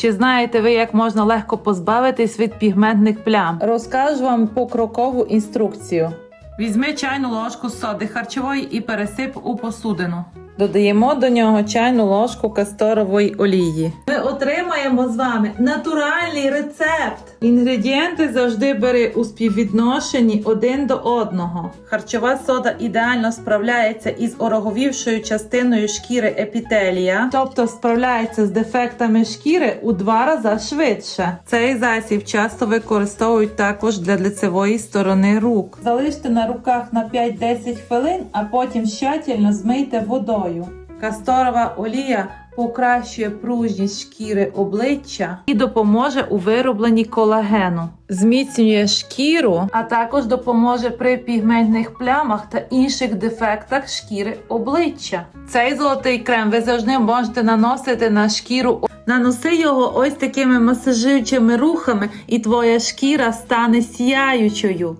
Чи знаєте ви, як можна легко позбавитись від пігментних плям? Розкажу вам покрокову інструкцію. Візьми чайну ложку соди харчової і пересип у посудину. Додаємо до нього чайну ложку касторової олії. Ми отримаємо з вами натуральний рецепт. Інгредієнти завжди бери у співвідношенні один до одного. Харчова сода ідеально справляється із ороговівшою частиною шкіри епітелія, тобто справляється з дефектами шкіри у два рази швидше. Цей засіб часто використовують також для лицевої сторони рук. Залиште на руках на 5-10 хвилин, а потім щательно змийте водою. Касторова олія покращує пружність шкіри обличчя і допоможе у виробленні колагену. Зміцнює шкіру, а також допоможе при пігментних плямах та інших дефектах шкіри обличчя. Цей золотий крем ви завжди можете наносити на шкіру. Наноси його ось такими масажуючими рухами, і твоя шкіра стане сяючою.